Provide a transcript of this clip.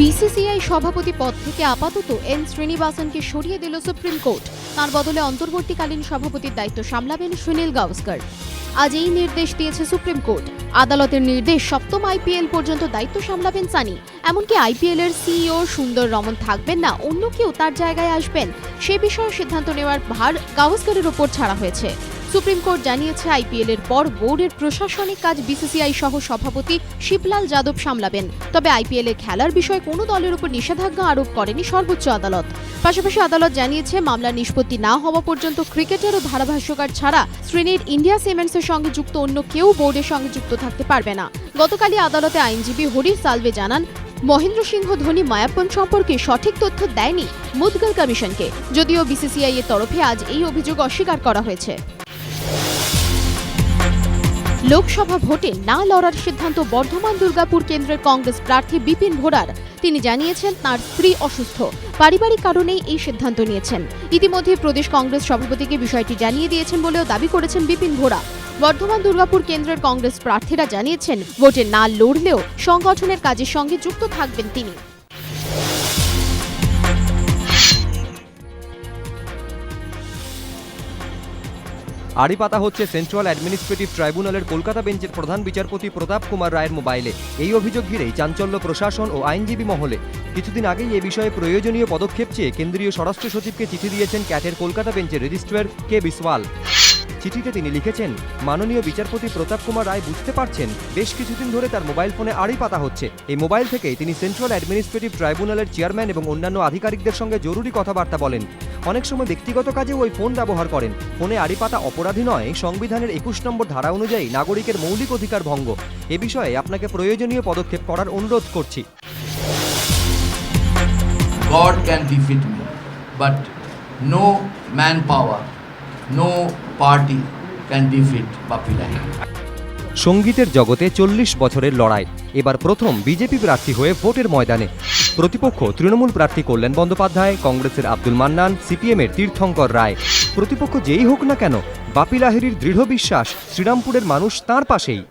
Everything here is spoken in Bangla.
বিসিসিআই সভাপতি পদ থেকে আপাতত এন শ্রীনিবাসনকে সরিয়ে দিল সুপ্রিম কোর্ট। তার বদলে অন্তর্বর্তীকালীন সভাপতির দায়িত্ব সামলাবেন সুনীল গাওস্কর আজ এই নির্দেশ দিয়েছে সুপ্রিম কোর্ট। আদালতের নির্দেশ সপ্তম আইপিএল পর্যন্ত দায়িত্ব সামলাবেন সানি। এমনকি আইপিএল এর সিইও সুন্দর রমন থাকবেন না, অন্য কেউ তার জায়গায় আসবেন। সে বিষয়ে সিদ্ধান্ত নেওয়ার ভার গাভাস্করের ওপর ছাড়া হয়েছে। সুপ্রিম কোর্ট জানিয়েছে আইপিএল এর পর বোর্ডের প্রশাসনিক কাজ বিসিসিআই সহ সভাপতি শিবলাল যাদব সামলাবেন। তবে আইপিএল এ খেলার বিষয়ে কোনো দলের উপর নিষেধাজ্ঞা আরোপ করেনি সর্বোচ্চ আদালত। পাশাপাশি আদালত জানিয়েছে, মামলা নিষ্পত্তি না হওয়া পর্যন্ত ক্রিকেটার ও ধারাভাষ্যকার ছাড়া শ্রেণির ইন্ডিয়া সিমেন্টসের সঙ্গে যুক্ত অন্য কেউ বোর্ডের সঙ্গে যুক্ত থাকতে পারবে না। গতকালই আদালতে আইনজীবী হরিশ সালভে জানান, মহেন্দ্র সিংহ ধোনি মায়াপ্পন সম্পর্কে সঠিক তথ্য দেয়নি মুদগল কমিশনকে। যদিও বিসিসিআই এর তরফে আজ এই অভিযোগ অস্বীকার করা হয়েছে। লোকসভা ভোটে না লড়ার সিদ্ধান্ত বর্ধমান দুর্গাপুর কেন্দ্রের কংগ্রেস প্রার্থী বিপিন ভোরার। তিনি জানিয়েছেন, তার স্ত্রী অসুস্থ। পারিবারিক কারণেই এই সিদ্ধান্ত নিয়েছেন। ইতিমধ্যে প্রদেশ কংগ্রেস সভাপতিকে বিষয়টি জানিয়ে দিয়েছেন বলেও দাবি করেছেন বিপিন ভোরা। বর্ধমান দুর্গাপুর কেন্দ্রের কংগ্রেস প্রার্থীরা জানিয়েছেন, ভোটে না লড়লেও সংগঠনের কাজের সঙ্গে যুক্ত থাকবেন তিনি। আড়ি পাতা হচ্ছে সেন্ট্রাল অ্যাডমিনিস্ট্রেটিভ ট্রাইব্যুনালের কলকাতা বেঞ্চের প্রধান বিচারপতি প্রতাপ কুমার রায়ের মোবাইলে। এই অভিযোগ ঘিরেই চাঞ্চল্য প্রশাসন ও আইনজীবী মহলে। কিছুদিন আগেই এ বিষয়ে প্রয়োজনীয় পদক্ষেপ চেয়ে কেন্দ্রীয় স্বরাষ্ট্র সচিবকে চিঠি দিয়েছেন ক্যাটের কলকাতা বেঞ্চের রেজিস্ট্রার কে বিসওয়াল। চিঠিতে তিনি লিখেছেন মাননীয় বিচারপতি প্রতাপ কুমার রায় বুঝতে পারছেন বেশ কিছুদিন ধরে তার মোবাইল ফোনে আড়ি পাতা হচ্ছে। এই মোবাইল থেকেই তিনি সেন্ট্রাল অ্যাডমিনিস্ট্রেটিভ ট্রাইব্যুনালের চেয়ারম্যান এবং অন্যান্য আধিকারিকদের সঙ্গে জরুরি কথাবার্তা বলেন। অনেক সময় ব্যক্তিগত কাজেও ওই ফোন ব্যবহার করেন। ফোনে আড়ি পাতা অপরাধী নয় সংবিধানের একুশ নম্বর ধারা অনুযায়ী নাগরিকের মৌলিক অধিকার ভঙ্গ। এ বিষয়ে আপনাকে প্রয়োজনীয় পদক্ষেপ করার অনুরোধ করছি। God can defeat me, but no manpower, no party can defeat Bapi সঙ্গীতের জগতে চল্লিশ বছরের লড়াই। এবার প্রথম বিজেপি প্রার্থী হয়ে ভোটের ময়দানে। প্রতিপক্ষ তৃণমূল প্রার্থী কল্যাণ বন্দ্যোপাধ্যায়, কংগ্রেসের আব্দুল মান্নান, সিপিএমের তীর্থঙ্কর রায়। প্রতিপক্ষ যেই হোক না কেন বাপি লাহিড়ির দৃঢ় বিশ্বাস শ্রীরামপুরের মানুষ তার পাশেই।